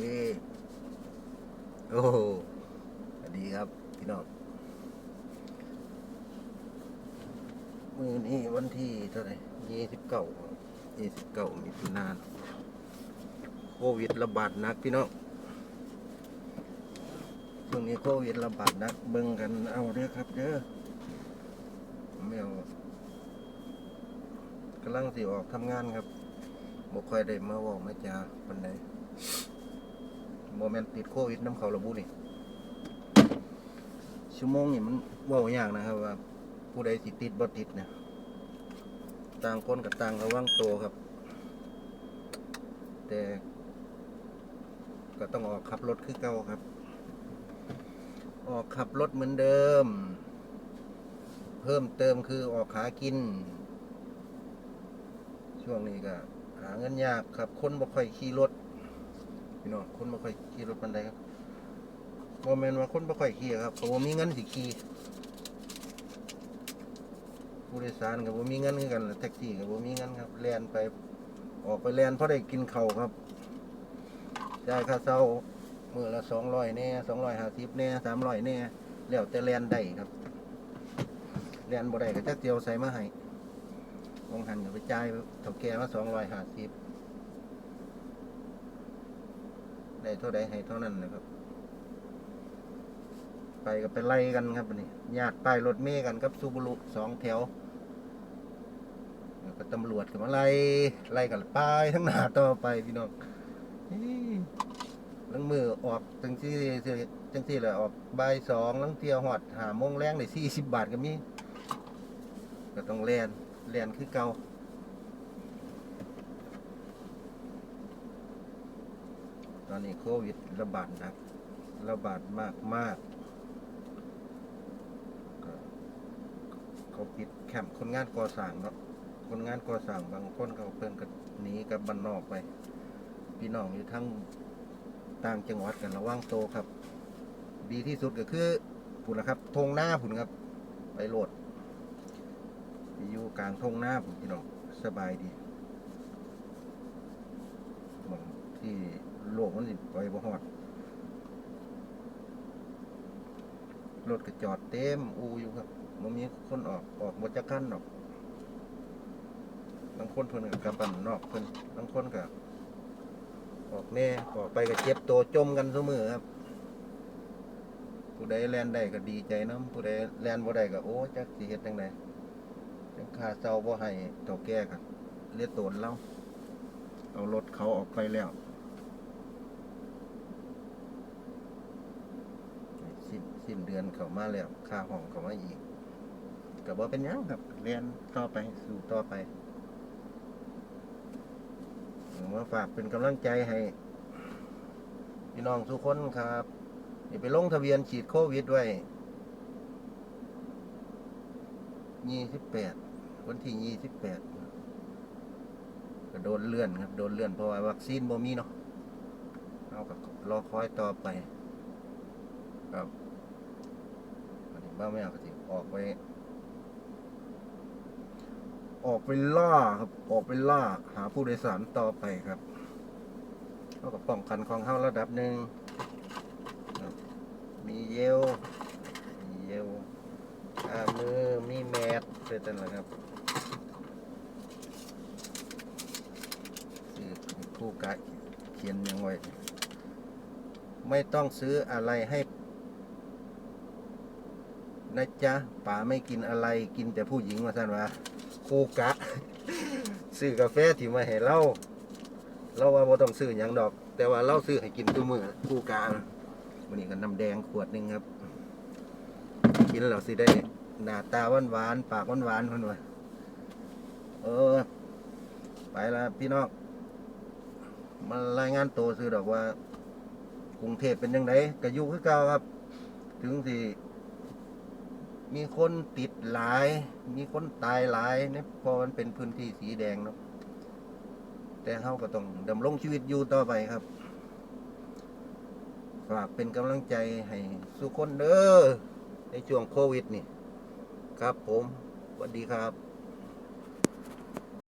ดีโอ้สวัสดีครับพี่น้องมือนี้วันที่เท่าไหร่ยี่สิบเก้ายี่สิบเก้ามิถุนายนโควิดระบาดหนักพี่น้องช่วงนี้โควิดระบาดหนักเบิ่งกันเอาเด้อครับเด้อไม่เอากำลังสิออกทำงานครับบ่ค่อยได้มาว่ามาจาปันใด โมเมนติดโควิดน้ำเขาระบุนี่ชั่วโมงนี่มันว่ายากนะครับว่า ผู้ใดสิติดบ่ติดเนี่ยต่างคนกับต่างระวังตัวครับ แต่ก็ต้องออกขับรถคือเก่าครับ ออกขับรถเหมือนเดิม เพิ่มเติมคือออกหากิน ช่วงนี้ก็หาเงินยากครับ คนบ่ค่อยขี่รถ พี่น้องคนบ่ค่อยขี่รถปานใดครับบ่แม่นว่าคนบ่ค่อยขี่ครับเพราะว่ามีเงินสิขี่ผู้โดยสารก็บ่มีเงินคือกันแท็กซี่ก็บ่มีเงินครับแลนไปออกไปแลนเพราะได้กินเข้าครับจ่ายค่าเช่ามือละ200แน่250แน่300แน่แล้วแต่แลนได้ครับแลนบ่ได้ก็จักเดียวใส่มาให้วงหันก็ไปจ่ายเฒ่าแก่มา250 ได้เท่าใดให้เท่านั้นนะครับ ไปก็ไปไล่กันครับอันนี่ญาติป้ายรถเมย์กันกับซูบุรุสองแถวแล้วก็ตำรวจก็มาไล่ไล่กันป้ายทั้งหน้าต่อไปพี่น้องลังมือออกจังที่จังที่เลยออกใบสองลังเที่ยวหอดหาโมงแรงได้สี่สิบบาทก็มีก็ต้องแลนแลนคือเก่า ตอนนี้โควิดระบาดหนัก ระบาดมากมากก็เขาปิดแคมป์คนงานก่อสร้างเนาะคนงานก่อสร้างบางคนเขาเพิ่นก็หนีกับบ้านนอกไป พี่น้องอยู่ทั้งต่างจังหวัดกันระวังโตวครับ ดีที่สุดก็คือผุนละครับทงหน้าผุนครับ ไปโหลดไปอยู่กลางทงหน้าผุนพี่น้องสบายดีหมองที่ โลกมันสิไปบ่ฮอดรถก็จอดเต็มอูอยู่ครับมันมีคนออกออกหมดจักคันดอกบางคนเพิ่นก็กลับบ้านนอกเพิ่นบางคนก็ออกแน่ออกไปก็เจ็บตัวจมกันเสมอครับ ผู้ใดแลนได้ก็ดีใจนํผู้ใดแลนบ่ได้ก็โอ้จักสิเฮ็ดจังไดจังค่าเช่าบ่ให้เฒ่าแก่ก็เรียกโตนเราเอารถเขาออกไปแล้ว สิ้นเดือนเขามาแล้วค่าห้องเขามาอีกก็บ่เป็นยังครับ เรียนต่อไปสู่ต่อไปผมว่าฝากเป็นกำลังใจให้พี่น้องทุกคนครับอย่าไปลงทะเบียนฉีดโควิดไว้ยี่สิบแปดวันที่ยี่สิบแปดก็โดนเลื่อนครับ โดนเลื่อนเพราะว่าวัคซีนบ่มีเนาะเอากับรอคอยต่อไป ครับ บ้าไม่เอากระติออกไป ออกไปล่าครับ ออกไปล่า หาผู้โดยสารต่อไปครับเท่ากับป้องกันของเฮาระดับหนึ่งมีเยลมีเยลอามือมีแมสเป็นต้นละครับคือผู้กะเขียนยังไว้ไม่ต้องซื้ออะไรให้ นะจ๊ะป๋าไม่กินอะไรกินแต่ผู้หญิงว่าท่านว่าคู่กะ ซื้อกาแฟที่มาให้เราเราว่าบ่ต้องซื้อหยังดอก แต่ว่าเราซื้อให้กินตัวมือคู่กะวันนี้ก็น้ำแดงขวดหนึ่งครับ กินแล้วสิได้หน้าตาหวานหวานปากหวานหวานๆเพิ่นว่าเออ ไปละพี่น้องมารายงานตัวซื้อดอกว่า กรุงเทพเป็นยังไงก็อยู่คือเก่าครับ ถึงสิ มีคนติดหลาย มีคนตายหลายเนี่ยพอมันเป็นพื้นที่สีแดงเนาะแต่เขาก็ต้องดำรงชีวิตอยู่ต่อไปครับ ฝากเป็นกำลังใจให้สุคนเด้อในช่วงโควิดนี่ ครับผมสวัสดีครับ